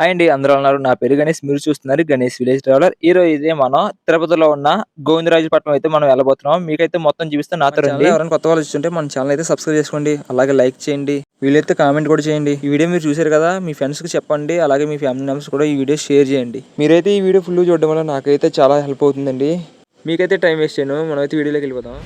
Hi అండి అందరూ ఉన్నారు? నా పేరు గణేష్ మీరు చూస్తున్నారు గణేష్ విలేజ్ ట్రావెలర్. ఈ రోజు అయితే మనం తిరుపతిలో ఉన్న గోవిందరాజపట్నం అయితే మనం వెళ్ళబోతున్నాం. మీకైతే మొత్తం చూపిస్తే నాతో ఎవరైనా కొత్త వాళ్ళు చూస్తుంటే మన ఛానల్ అయితే సబ్స్క్రైబ్ చేసుకోండి. అలాగే లైక్ చేయండి. వీలైతే కామెంట్ కూడా చేయండి. ఈ వీడియో మీరు చూసారు కదా మీ ఫ్రెండ్స్కి చెప్పండి. అలాగే మీ ఫ్యామిలీ మెంబర్స్ కూడా ఈ వీడియో షేర్ చేయండి. మీరైతే ఈ వీడియో ఫుల్ చూడడం వల్ల నాకైతే చాలా హెల్ప్ అవుతుందండి. మీకైతే టైం వేస్ట్ చేయను. మనమైతే వీడియోలోకి వెళ్ళిపోతాం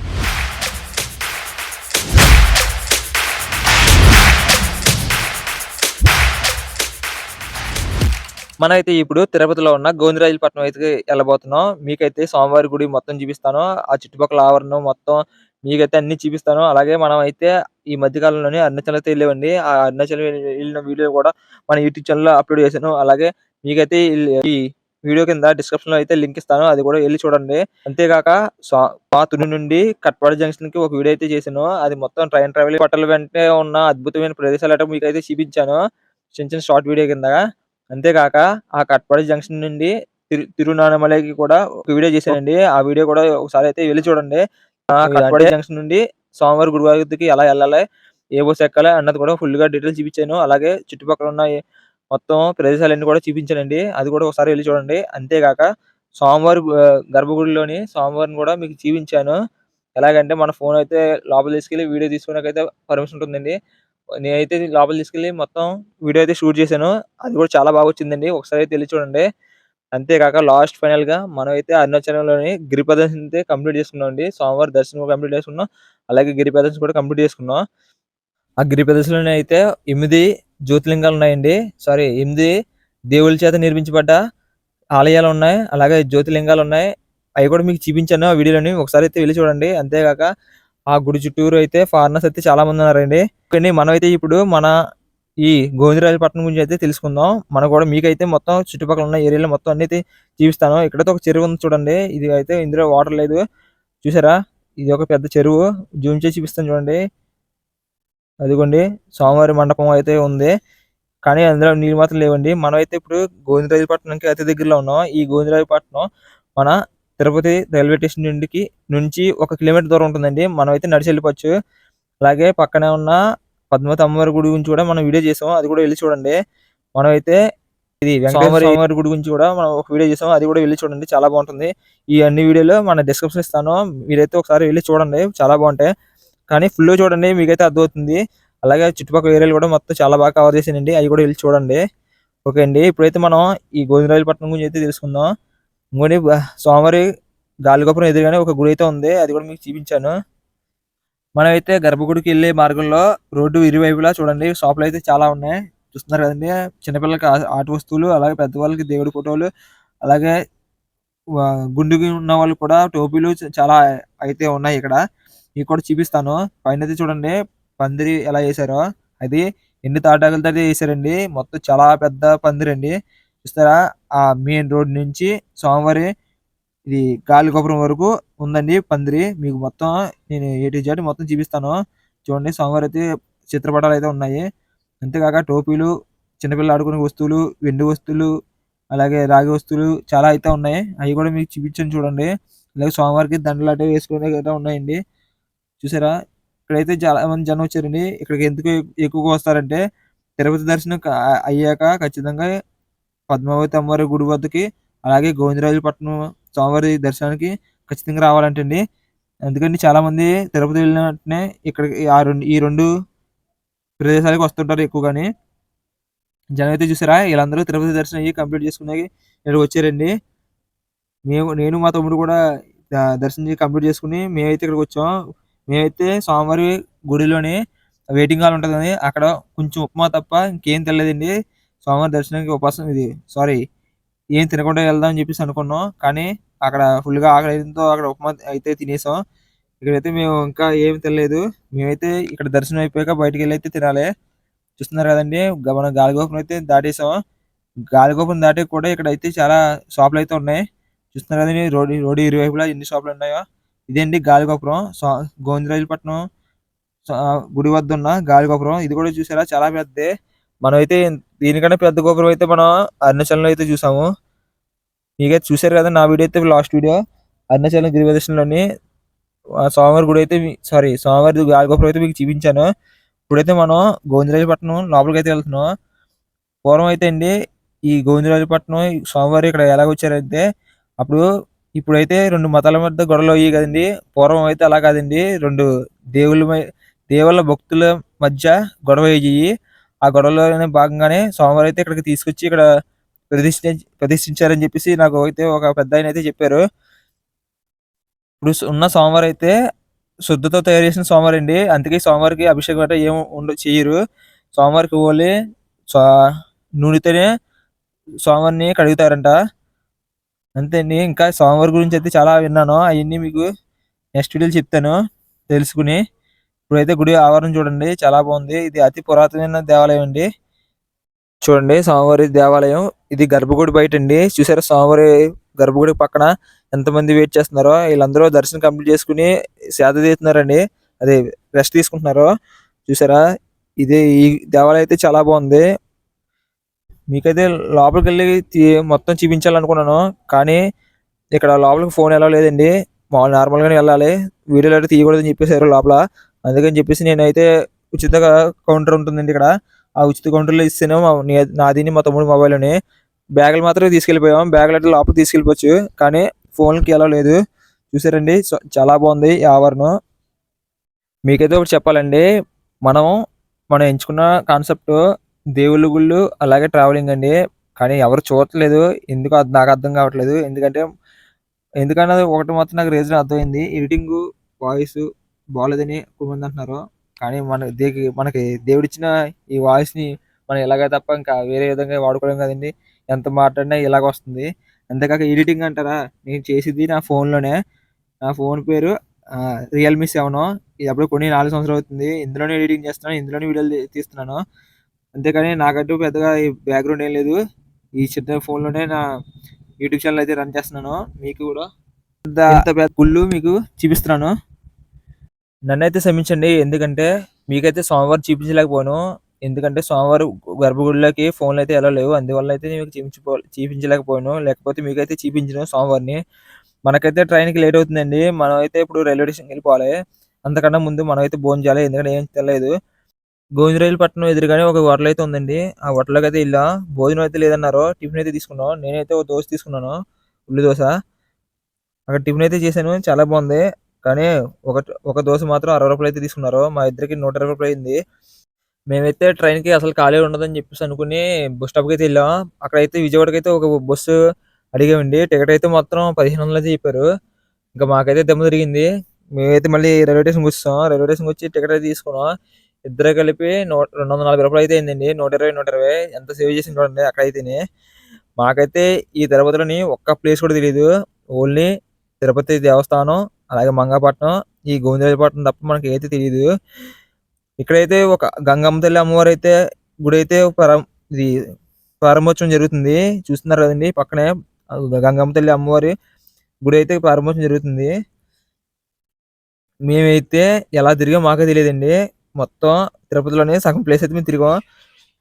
మనమైతే ఇప్పుడు తిరుపతిలో ఉన్న గోవిందరాజులపట్నం అయితే వెళ్ళబోతున్నాం. మీకైతే స్వామివారి గుడి మొత్తం చూపిస్తాను. ఆ చుట్టుపక్కల ఆవరణం మొత్తం మీకైతే అన్ని చూపిస్తాను. అలాగే మనం అయితే ఈ మధ్య కాలంలోనే అరుణాచల్ అయితే వెళ్ళేవండి ఆ అరుణాచల్ వెళ్ళిన వీడియో కూడా మన యూట్యూబ్ ఛానల్లో అప్లోడ్ చేశాను. అలాగే మీకైతే ఈ వీడియో కింద డిస్క్రిప్షన్లో అయితే లింక్ ఇస్తాను. అది కూడా వెళ్ళి చూడండి. అంతేకాక స్వా- మా తుని నుండి కట్పాడి జంక్షన్కి ఒక వీడియో అయితే చేశాను. అది మొత్తం ట్రైన్ ట్రావెల్ పట్టల వెంటనే ఉన్న అద్భుతమైన ప్రదేశాలు అయితే మీకు అయితే చూపించాను. చిన్న చిన్న షార్ట్ వీడియో కింద అంతేకాక ఆ కట్పాడి జంక్షన్ నుండి తిరు తిరునామలకి కూడా ఒక వీడియో చేశానండి. ఆ వీడియో కూడా ఒకసారి అయితే వెళ్ళి చూడండి. ఆ కట్పాడి జంక్షన్ నుండి సోమవారం గురువారికి ఎలా వెళ్ళాలి ఏ బస్ ఎక్కాలి అన్నది కూడా ఫుల్గా డీటెయిల్స్ చూపించాను. అలాగే చుట్టుపక్కల ఉన్న మొత్తం ప్రదేశాలన్నీ కూడా చూపించానండి. అది కూడా ఒకసారి వెళ్ళి చూడండి. అంతేకాక సోమవారి గర్భగుడిలోని సోమవారం కూడా మీకు చూపించాను. ఎలాగంటే మన ఫోన్ అయితే లోపల తీసుకెళ్ళి వీడియో తీసుకునేకైతే పర్మిషన్ ఉంటుందండి. నేనైతే లోపల తీసుకెళ్ళి మొత్తం వీడియో అయితే షూట్ చేశాను. అది కూడా చాలా బాగా వచ్చిందండి. ఒకసారి అయితే వెళ్ళి చూడండి. అంతేకాక లాస్ట్ ఫైనల్గా మనం అయితే అరుణాచలంలోని గిరి ప్రదర్శన అయితే కంప్లీట్ చేసుకున్నాం అండి. సోమవారం దర్శనం కంప్లీట్ చేసుకున్నాం. అలాగే గిరి ప్రదర్శన కూడా కంప్లీట్ చేసుకున్నాం. ఆ గిరి ప్రదర్శనలోనే అయితే ఎనిమిది జ్యోతిలింగాలు ఉన్నాయండి. సారీ ఎనిమిది దేవుల చేత నిర్మించబడ్డ ఆలయాలు ఉన్నాయి. అలాగే జ్యోతిలింగాలు ఉన్నాయి. అవి కూడా మీకు చూపించాను ఆ వీడియోలోని. ఒకసారి అయితే వెళ్ళి చూడండి. అంతేకాక ఆ గుడి చుట్టూరు అయితే ఫారినర్స్ అయితే చాలా మంది ఉన్నారండి. కానీ మనమైతే ఇప్పుడు మన ఈ గోవిందరాజపట్నం గురించి అయితే తెలుసుకుందాం. మనం కూడా మీకైతే మొత్తం చుట్టుపక్కల ఉన్న ఏరియాలో మొత్తం అన్ని అయితే చూపిస్తాను. ఇక్కడైతే ఒక చెరువు ఉంది చూడండి. ఇది అయితే ఇందులో వాటర్ లేదు. చూసారా? ఇది ఒక పెద్ద చెరువు. జూమ్ చేసి చూపిస్తాను చూడండి. అదిగోండి. స్వామివారి మండపం అయితే ఉంది. కానీ అందులో నీళ్ళు మాత్రం లేవండి. మనమైతే ఇప్పుడు గోవిందరాజపట్నంకి అతి దగ్గరలో ఉన్నాం. ఈ గోవిందరాజపట్నం మన తిరుపతి రైల్వే స్టేషన్ నుండికి నుంచి ఒక కిలోమీటర్ దూరం ఉంటుందండి. మనం అయితే నడిచి వెళ్ళిపోవచ్చు. అలాగే పక్కనే ఉన్న పద్మావతి అమ్మవారి గుడి గురించి కూడా మనం వీడియో చేసాం. అది కూడా వెళ్ళి చూడండి. మనం అయితే ఇది వెంకటేశ్వర గుడి గురించి కూడా మనం ఒక వీడియో చేసాం. అది కూడా వెళ్ళి చూడండి. చాలా బాగుంటుంది. ఈ అన్ని వీడియోలు మన డిస్క్రిప్షన్ ఇస్తాను. మీరైతే ఒకసారి వెళ్ళి చూడండి. చాలా బాగుంటాయి. కానీ ఫుల్ చూడండి మీకైతే అర్థమవుతుంది. అలాగే చుట్టుపక్కల ఏరియాలు కూడా మొత్తం చాలా బాగా కవర్ చేసానండి అవి కూడా వెళ్ళి చూడండి. ఓకే అండి. ఇప్పుడైతే మనం ఈ గోవిందరాజపట్నం గురించి అయితే తెలుసుకుందాం. ఇంకోటి సోమవారి స్వామివారి గాలిగోపురం ఎదురుగానే ఒక గుడి అయితే ఉంది. అది కూడా మీకు చూపించాను. మనమైతే గర్భగుడికి వెళ్ళే మార్గంలో రోడ్డు ఇరువైపులా చూడండి. షాపులు అయితే చాలా ఉన్నాయి. చూస్తున్నారు కదండి. చిన్నపిల్లలకి ఆట వస్తువులు అలాగే పెద్దవాళ్ళకి దేవుడి ఫోటోలు అలాగే గుండుకి ఉన్న వాళ్ళు కూడా టోపీలు చాలా అయితే ఉన్నాయి ఇక్కడ. మీకు కూడా చూపిస్తాను. పైన అయితే చూడండి. పందిరి ఎలా వేసారో అది ఎన్ని తాటాకులతో అయితే వేసారండి మొత్తం చాలా పెద్ద పందిరి అండి చూస్తారా ఆ మెయిన్ రోడ్ నుంచి సోమవారి ఇది గాలిగోపురం వరకు ఉందండి పందిరి. మీకు మొత్తం నేను ఏ టు మొత్తం చూపిస్తాను. చూడండి సోమవారం అయితే చిత్రపటాలు అయితే ఉన్నాయి. అంతేకాక టోపీలు చిన్నపిల్లలు ఆడుకునే వస్తువులు వెండి వస్తువులు అలాగే రాగి వస్తువులు చాలా అయితే ఉన్నాయి. అవి కూడా మీకు చూపించాను చూడండి. అలాగే సోమవారికి దండలు అంటే వేసుకునే అయితే ఉన్నాయండి. చూసారా? ఇక్కడైతే చాలా మంది జనం వచ్చారండి. ఇక్కడికి ఎందుకు ఎక్కువగా వస్తారంటే తిరుపతి దర్శనం అయ్యాక ఖచ్చితంగా పద్మావతి అమ్మవారి గుడి వద్దకి అలాగే గోవిందరాజపట్నం స్వామివారి దర్శనానికి ఖచ్చితంగా రావాలంటండి. అందుకని చాలామంది తిరుపతి వెళ్ళిన వెంటనే ఇక్కడికి ఆ రెండు ఈ రెండు ప్రదేశాలకు వస్తుంటారు ఎక్కువగాని. జనం అయితే చూసారా వీళ్ళందరూ తిరుపతి దర్శనం అయ్యి కంప్లీట్ చేసుకునే ఇక్కడ వచ్చారండి. మేము నేను మా తమ్ముడు కూడా దర్శనం చేసి కంప్లీట్ చేసుకుని మేమైతే ఇక్కడికి వచ్చాం. మేమైతే స్వామివారి గుడిలోనే వెయిటింగ్ హాల్ ఉంటుంది అక్కడ కొంచెం ఉప్మా తప్ప ఇంకేం తెలియదండి స్వామివారి దర్శనానికి ఉపాసం ఇది. సారీ ఏం తినకుండా వెళ్దాం అని చెప్పేసి అనుకున్నాం. కానీ అక్కడ ఫుల్గా ఆకలితో అక్కడ ఉప్మా అయితే తినేసాం. ఇక్కడైతే మేము ఇంకా ఏమి తినలేదు. మేమైతే ఇక్కడ దర్శనం అయిపోయాక బయటికి వెళ్ళి అయితే తినాలి. చూస్తున్నారు కదండి మనం గాలిగోపురం అయితే దాటేసాం. గాలిగోపురం దాటే కూడా ఇక్కడ అయితే చాలా షాపులు అయితే ఉన్నాయి. చూస్తున్నారు కదండి రోడ్డు రోడ్డు ఇరువైపులా ఎన్ని షాపులు ఉన్నాయో. ఇదేంటి గాలిగోపురం. స్వా- గుడి వద్ద ఉన్న గాలిగోపురం. ఇది కూడా చూసారా చాలా పెద్దదే. మనం అయితే దీనికన్నా పెద్ద గోపురం అయితే మనం అరుణాచలంలో అయితే చూసాము. మీకైతే చూసారు కదా నా వీడియో అయితే లాస్ట్ వీడియో. అరుణాచలం గిరి ప్రదర్శనలోని స్వామివారి గుడి అయితే సారీ స్వామివారి గాలిగోపురం అయితే మీకు చూపించాను. ఇప్పుడైతే మనం గోవిందరాజపట్నం లోపలికి అయితే వెళ్తున్నాం. పూర్వం అయితే అండి ఈ గోవిందరాజపట్నం స్వామివారు ఇక్కడ ఎలాగొచ్చారంటే అప్పుడు ఇప్పుడైతే రెండు మతాల మధ్య గొడవలు అయ్యాయి కదండి. పూర్వం అయితే అలా కాదండి రెండు దేవుళ్ళ దేవుళ్ళ భక్తుల మధ్య గొడవ అయ్యాయి. ఆ గొడవలోనే భాగంగానే స్వామివారు అయితే ఇక్కడికి తీసుకొచ్చి ఇక్కడ ప్రతిష్ఠ ప్రతిష్ఠించారని చెప్పేసి నాకు అయితే ఒక పెద్ద ఆయన అయితే చెప్పారు. ఇప్పుడు ఉన్న సోమవారం అయితే శుద్ధతో తయారు చేసిన సోమవారం అండి. అందుకే సోమవారికి అభిషేకం అంటే ఏం ఉండ చేయరు. సోమవారికి ఓన్లీ సో నూనెతోనే సోమవారిని కడుగుతారంట. అంతే అండి. ఇంకా సోమవారం గురించి అయితే చాలా విన్నాను. అవన్నీ మీకు నెక్స్ట్ వీడియోలో చెప్తాను. తెలుసుకుని ఇప్పుడైతే గుడి ఆవరణ చూడండి చాలా బాగుంది. ఇది అతి పురాతనమైన దేవాలయం అండి. చూడండి స్వామివారి దేవాలయం. ఇది గర్భగుడి బయట అండి. చూసారా స్వామివారి గర్భగుడి పక్కన ఎంతమంది వెయిట్ చేస్తున్నారో వీళ్ళందరూ దర్శనం కంప్లీట్ చేసుకుని సేద తీస్తున్నారండి. అదే రెస్ట్ తీసుకుంటున్నారు చూసారా? ఇది ఈ దేవాలయం అయితే చాలా బాగుంది. మీకైతే లోపలికి వెళ్ళి తీ- మొత్తం చూపించాలనుకున్నాను కానీ ఇక్కడ లోపలికి ఫోన్ ఎలా లేదండి. మామూలు నార్మల్గానే వెళ్ళాలి. వీడియోలు అయితే తీయకూడదని చెప్పేశారు లోపల. అందుకని చెప్పేసి నేనైతే ఉచితంగా కౌంటర్ ఉంటుందండి ఇక్కడ. ఆ ఉచిత కౌంటర్లో ఇస్తేనే నాదిని మా తమ్ముడు మొబైల్ని బ్యాగులు మాత్రమే తీసుకెళ్ళిపోయాం. బ్యాగులు అంటే లోపల తీసుకెళ్ళిపోవచ్చు. కానీ ఫోన్కి ఎలా లేదు. చూసారండి? చ- చాలా బాగుంది ఈ ఆవరణం. మీకైతే ఒకటి చెప్పాలండి. మనం మనం ఎంచుకున్న కాన్సెప్ట్ దేవుళ్ళ గుళ్ళు అలాగే ట్రావెలింగ్ అండి. కానీ ఎవరు చూడట్లేదు. ఎందుకు నాకు అర్థం కావట్లేదు. ఎందుకంటే ఎందుకన్నది ఒకటి మాత్రం నాకు రీజన్ అర్థమైంది. ఎడిటింగ్ వాయిస్ బాగాలేదని కొంతమంది అంటున్నారు కానీ మన దేకి మనకి దేవుడిచ్చిన ఈ వాయిస్ని మనం ఇలాగే తప్ప ఇంకా వేరే విధంగా వాడుకోవడం కదండి. ఎంత మాట్లాడినా ఇలాగ వస్తుంది. అంతేకాక ఎడిటింగ్ అంటారా? నేను చేసేది నా ఫోన్లోనే. నా ఫోన్ పేరు రియల్మీ సెవెన్ ఇది అప్పుడు కొన్ని నాలుగు సంవత్సరాలు అవుతుంది. ఇందులోనే ఎడిటింగ్ చేస్తున్నాను. ఇందులోనే వీడియోలు తీస్తున్నాను. అంతేకాని నాకంటూ పెద్దగా ఈ బ్యాక్గ్రౌండ్ ఏం లేదు. ఈ చిన్న ఫోన్లోనే నా యూట్యూబ్ ఛానల్ అయితే రన్ చేస్తున్నాను. మీకు కూడా. ఇంత పెద్ద గుళ్ళు మీకు చూపిస్తున్నాను. నన్నైతే క్షమించండి. ఎందుకంటే మీకైతే సోమవారం చూపించలేకపోయాను. ఎందుకంటే సోమవారం గర్భగుడిలోకి ఫోన్లు అయితే ఎలా లేవు. అందువల్ల అయితే మీకు చూపించుకో చూపించలేకపోయాను. లేకపోతే మీకైతే చూపించను సోమవారిని మనకైతే ట్రైన్కి లేట్ అవుతుందండి. మనం అయితే ఇప్పుడు రైల్వే స్టేషన్కి వెళ్ళిపోవాలి. అంతకన్నా ముందు మనం అయితే భోజనం చేయాలి. ఎందుకంటే ఏం తెలియదు గోవిందరాయలపట్నం ఎదురుగానే ఒక హోటల్ అయితే ఉందండి. ఆ హోటల్కి అయితే వెళ్ళా. భోజనం అయితే లేదన్నారు. టిఫిన్ అయితే తీసుకున్నాం. నేనైతే ఒక దోశ తీసుకున్నాను. ఉల్లి దోశ. అక్కడ టిఫిన్ అయితే చేశాను. చాలా బాగుంది. కానీ ఒక ఒక దోశ మాత్రం అరవై రూపాయలు అయితే తీసుకున్నారు. మా ఇద్దరికి నూట ఇరవై రూపాయలు అయింది. మేమైతే ట్రైన్కి అసలు ఖాళీ ఉండదని చెప్పేసి అనుకుని బస్ స్టాప్కి అయితే వెళ్ళాం. అక్కడైతే విజయవాడకి అయితే ఒక బస్సు అడిగామండి. టికెట్ అయితే మొత్తం పదిహేను వందలు అయితే చెప్పారు. ఇంకా మాకైతే దెమ్మ తిరిగింది. మేమైతే మళ్ళీ రైల్వే స్టేషన్కి వచ్చాం. రైల్వే స్టేషన్కి వచ్చి టికెట్ అయితే తీసుకున్నాం. ఇద్దరు కలిపి నూట రెండు వందల నలభై రూపాయలు అయితే అయిందండి. నూట ఇరవై నూట ఇరవై. ఎంత సేవ్ చేసింది చూడండి అక్కడైతేనే. మాకైతే ఈ తిరుపతిలోని ఒక్క ప్లేస్ కూడా తెలియదు ఓన్లీ తిరుపతి దేవస్థానం అలాగే మంగాపట్నం ఈ గోవిందరాజపట్నం తప్ప మనకి అయితే తెలియదు ఇక్కడైతే ఒక గంగమ్మ తల్లి అమ్మవారు అయితే గుడి అయితే ప్రారం ఇది ప్రారంభోత్సవం జరుగుతుంది. చూస్తున్నారు కదండి పక్కనే గంగమ్మ తల్లి అమ్మవారి గుడి అయితే ప్రారంభోత్సవం జరుగుతుంది. మేమైతే ఎలా తిరిగా మాకే తెలియదండి. మొత్తం తిరుపతిలోనే సగం ప్లేస్ అయితే మేము తిరిగాం.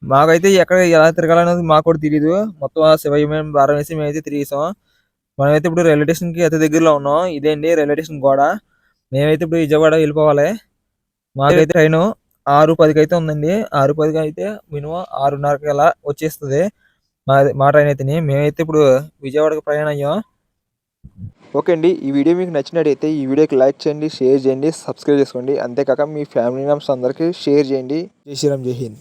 మాకైతే ఎక్కడ ఎలా తిరగాలనేది మాకు కూడా తెలియదు మొత్తం ఆ శివయ్య భారం వేసి మేమైతే తిరిగేసాం. మనమైతే ఇప్పుడు రైల్వే స్టేషన్కి అతి దగ్గరలో ఉన్నాం. ఇదే అండి రైల్వే స్టేషన్ గోడ. మేమైతే ఇప్పుడు విజయవాడ వెళ్ళిపోవాలి. మాకైతే ట్రైన్ ఆరు పదికి అయితే ఉందండి. ఆరు పదికి అయితే మినిమం ఆరున్నరకి అలా వచ్చేస్తుంది. మా మా ట్రైన్ అయితే మేమైతే ఇప్పుడు విజయవాడకి ప్రయాణం అయ్యాం. ఓకే అండి. ఈ వీడియో మీకు నచ్చినట్టయితే ఈ వీడియోకి లైక్ చేయండి షేర్ చేయండి సబ్స్క్రైబ్ చేసుకోండి. అంతేకాక మీ ఫ్యామిలీ మెంబర్స్ అందరికీ షేర్ చేయండి. జై శ్రీరామ్ జై హింద్.